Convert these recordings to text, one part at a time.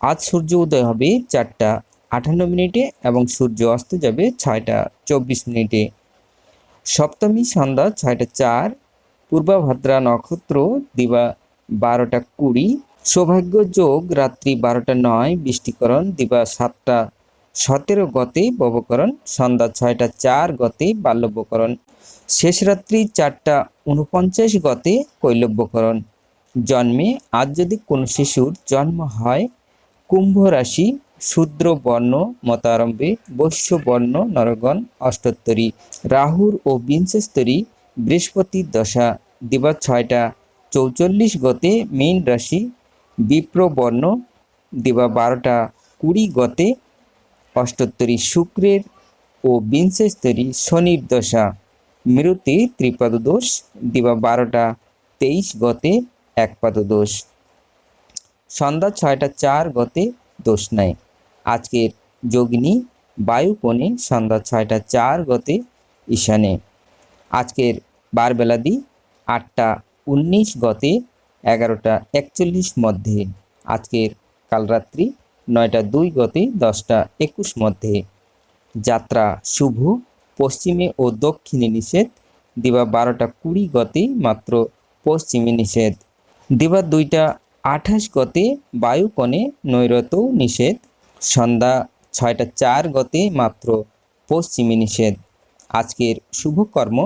আজ সূর্য উদয় হবে চারটা আটান্ন মিনিটে এবং সূর্য অস্ত যাবে ছয়টা চব্বিশ মিনিটে। সপ্তমী সন্ধ্যা ছয়টা চার, পূর্বাভাদ্রা নক্ষত্র দিবা বারোটা কুড়ি, সৌভাগ্য যোগ রাত্রি বারোটা নয়, বৃষ্টিকরণ দিবা সাতটা, সতেরো গতে ববকরণ, সন্ধ্যা ছয়টা চার গতে বাল্যব্যকরণ, শেষ রাত্রি চারটা উনপঞ্চাশ গতে কৈলব্যকরণ। জন্মে আজ যদি কোনো শিশুর জন্ম হয় কুম্ভ রাশি শূদ্র বর্ণ, মতারম্ভে বৈশ্য বর্ণ নরগণ, অষ্টোত্তরী, রাহুর ও বিংশস্তরী বৃহস্পতির দশা দিবা ছয়টা, চৌচল্লিশ গতে মীন রাশি, বিপ্র বর্ণ, দিবা বারোটা, কুড়ি গতে অষ্টোত্তরী শুক্রের ও বিংশস্তরী শনির দশা মৃতে ত্রিপাদ দোষ দিবা বারোটা, তেইশ গতে একপাদ দোষ সন্ধ্যা ছয়টা চার গতে দোষ নাই। আজকের যোগিনী বায়ুকোণে সন্ধ্যা ছয়টা চার গতে ঈশানে। আজকের বারবেলাদি আটটা উনিশ গতে এগারোটা একচল্লিশ মধ্যে। আজকের কালরাত্রি নয়টা দুই গতে দশটা একুশ মধ্যে। যাত্রা শুভ, পশ্চিমে ও দক্ষিণে নিষেধ। দিবা বারোটা কুড়ি গতে মাত্র পশ্চিমে নিষেধ। দিবা দুইটা আঠাশ গতে বায়ুকণে নৈরত নিষেধ। সন্ধ্যা ছয়টা চার গতে মাত্র পশ্চিমী নিষেধ। আজকের শুভকর্ম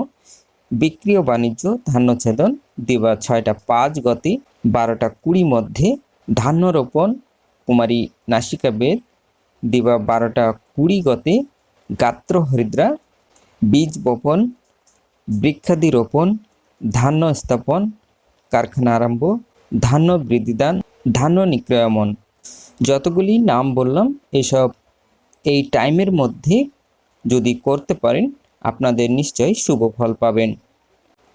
বিক্রিয় বাণিজ্য, ধান্যছেদন, দিবা ছয়টা পাঁচ গতে, বারোটা কুড়ি মধ্যে ধান্য রোপণ কুমারী নাসিকা বেদ, দিবা বারোটা কুড়ি গতে গাত্র হরিদ্রা, বীজ বপন, বৃক্ষাদি রোপণ, ধান্য স্থাপন, কারখানা আরম্ভ ধান্য বৃদ্ধিদান, ধান্য নিক্রয়মন। যতগুলি নাম বললাম, এসব এই টাইমের মধ্যে যদি করতে পারেন, আপনাদের নিশ্চয়ই শুভ ফল পাবেন।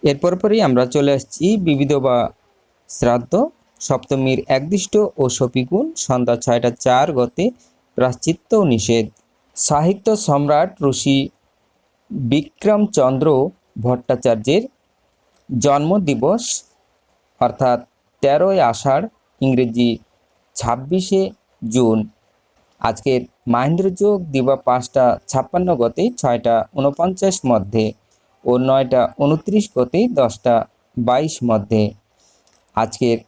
এরপর পরেই আমরা চলে আসছি বিবিধ বা শ্রাদ্ধ, সপ্তমীর একদিষ্ট ও সপিগুণ, সন্ধ্যা ছয়টা চার গতে প্রাশ্চিত্য নিষেধ। সাহিত্য সম্রাট ঋষি বিক্রমচন্দ্র ভট্টাচার্যের জন্মদিবস, অর্থাৎ তেরোই আষাঢ়, ইংরেজি ছাব্বিশে জুন। আজকের মাহেন্দ্রযোগ দিবা পাঁচটা ছাপ্পান্ন গতে ছয়টা উনপঞ্চাশ মধ্যে ও নয়টা উনত্রিশ গতে দশটা বাইশ মধ্যে। আজকের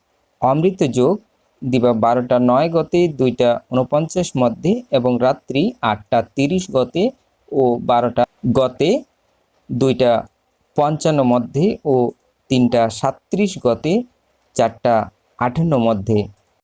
অমৃত যোগ দিবা বারোটা নয় গতে দুইটা উনপঞ্চাশ মধ্যে এবং রাত্রি আটটা তিরিশ গতে ও বারোটা গতে দুইটা পঞ্চান্ন মধ্যে ও তিনটা সাত্রিশ গতে চারটা আটান্ন মধ্যে